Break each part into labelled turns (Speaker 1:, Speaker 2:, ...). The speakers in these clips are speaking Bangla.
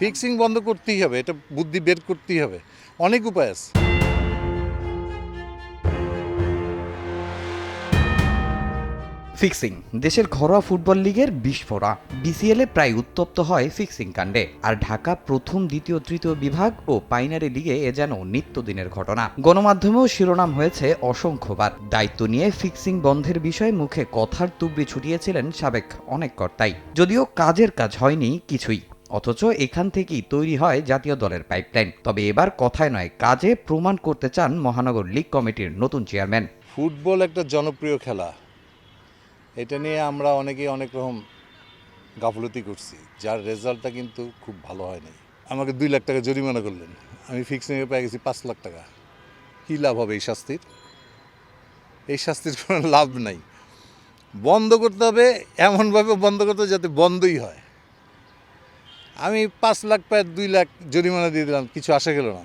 Speaker 1: ফিক্সিং বন্ধ করতেই হবে, এটা বুদ্ধি বের করতেই হবে। অনেক উপায় আছে।
Speaker 2: ফিক্সিং, দেশের ঘরোয়া ফুটবল লিগের বিস্ফোরা বিসিএলে প্রায় উত্তপ্ত হয় ফিক্সিং কাণ্ডে। আর ঢাকা প্রথম, দ্বিতীয়, তৃতীয় বিভাগ ও পাইনারি লিগে এ যেন নিত্যদিনের ঘটনা। গণমাধ্যমেও শিরোনাম হয়েছে অসংখ্যবার। দায়িত্ব নিয়ে ফিক্সিং বন্ধের বিষয়ে মুখে কথার তুবড়ি ছুটিয়েছিলেন সাবেক অনেক কর্তাই। যদিও কাজের কাজ হয়নি কিছুই। অথচ এখান থেকেই তৈরি হয় জাতীয় দলের পাইপলাইন। তবে এবার কথায় নয়, কাজে প্রমাণ করতে চান মহানগর লীগ কমিটির নতুন চেয়ারম্যান।
Speaker 1: ফুটবল একটা জনপ্রিয় খেলা। এটা নিয়ে আমরা অনেকেই অনেক রকম গাফলতি করছি, যার রেজাল্টটা কিন্তু খুব ভালো হয় নাই আমাকে দুই লাখ টাকা জরিমানা করলেন। আমি ফিক্সিংয়ে পেয়ে গেছি পাঁচ লাখ টাকা। কী লাভ হবে এই শাস্তির? এই শাস্তির কোনো লাভ নাই। বন্ধ করতে হবে, এমনভাবে বন্ধ করতে যাতে বন্ধই হয়। আমি পাঁচ লাখ পায় দুই লাখ জরিমানা দিয়ে দিলাম কিছু আসা গেল না।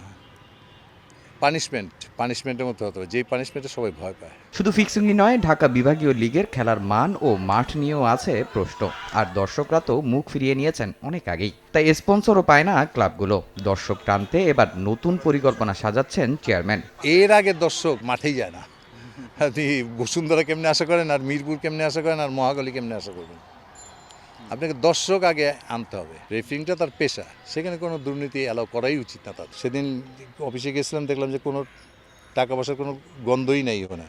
Speaker 1: পানিশমেন্ট পানিশমেন্টের মতো হতে হবে। যেই পানিশমেন্টে সবাই ভয় পায়।
Speaker 2: শুধু ফিক্সিংই নয় ঢাকা বিভাগীয় লিগের খেলার মান ও মাঠ নিয়েও আছে প্রশ্ন। আর দর্শকরা তো মুখ ফিরিয়ে নিয়েছেন অনেক আগেই। তাই স্পন্সরও পায় না ক্লাবগুলো। দর্শক টানতে এবার নতুন পরিকল্পনা সাজাচ্ছেন চেয়ারম্যান
Speaker 1: এর আগে দর্শক মাঠেই যায় না। আপনি বসুন্ধরা কেমনে আশা করেন? আর মিরপুর কেমনে আশা করেন? আর মহাগলী কেমনে আশা করবেন? আপনাকে দর্শক আগে আনতে হবে। রেফিংটা তার পেশা। সেখানে কোনো দুর্নীতি অ্যালাউ করাই উচিত না তার সেদিন অফিসে গেছিলাম দেখলাম যে কোনো টাকা পয়সার কোনো গন্ধই নেই ওখানে।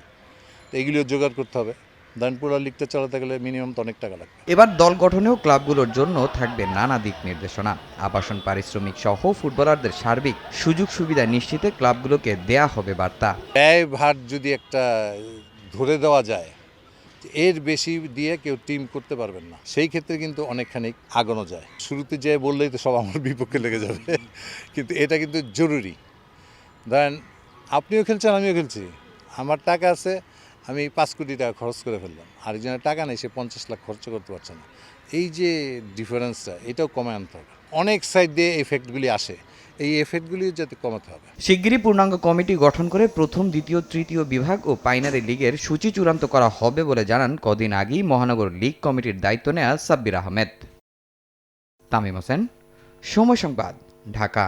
Speaker 1: তো এগুলিও জোগাড় করতে হবে। দানপুরা লিগটা চালাতে গেলে মিনিমাম তো অনেক টাকা লাগবে।
Speaker 2: এবার দল গঠনেও ক্লাবগুলোর জন্য থাকবে নানা দিক নির্দেশনা। আবাসন পারিশ্রমিক সহ ফুটবলারদের সার্বিক সুযোগ সুবিধা নিশ্চিতে ক্লাবগুলোকে দেয়া হবে বার্তা।
Speaker 1: ব্যয় ভার যদি একটা ধরে দেওয়া যায় এর বেশি দিয়ে কেউ টিম করতে পারবেন না। সেই ক্ষেত্রে কিন্তু অনেকখানি আগানো যায়। শুরুতে যে বললেই তো সব আমার বিপক্ষে লেগে যাবে। কিন্তু এটা কিন্তু জরুরি। ধরেন, আপনিও খেলছেন, আমিও খেলছি। আমার টাকা আছে, আমি পাঁচ কোটি টাকা খরচ করে ফেললাম। আরেকজনের টাকা নেই, সে পঞ্চাশ লাখ খরচ করতে পারছে না। এই যে ডিফারেন্সটা এটাও কমে আনতে হবে। অনেক সাইড দিয়ে এফেক্টগুলি আসে। এই এফেক্টগুলি যাতে কমাতে হবে।
Speaker 2: শিগগিরই পূর্ণাঙ্গ কমিটি গঠন করে প্রথম, দ্বিতীয়, তৃতীয় বিভাগ ও পাইনারি লীগের সূচি চূড়ান্ত করা হবে বলে জানান কদিন আগেই মহানগর লীগ কমিটির দায়িত্ব নেয়া সাব্বির আহমেদ। তামিম হোসেন, সময় সংবাদ, ঢাকা।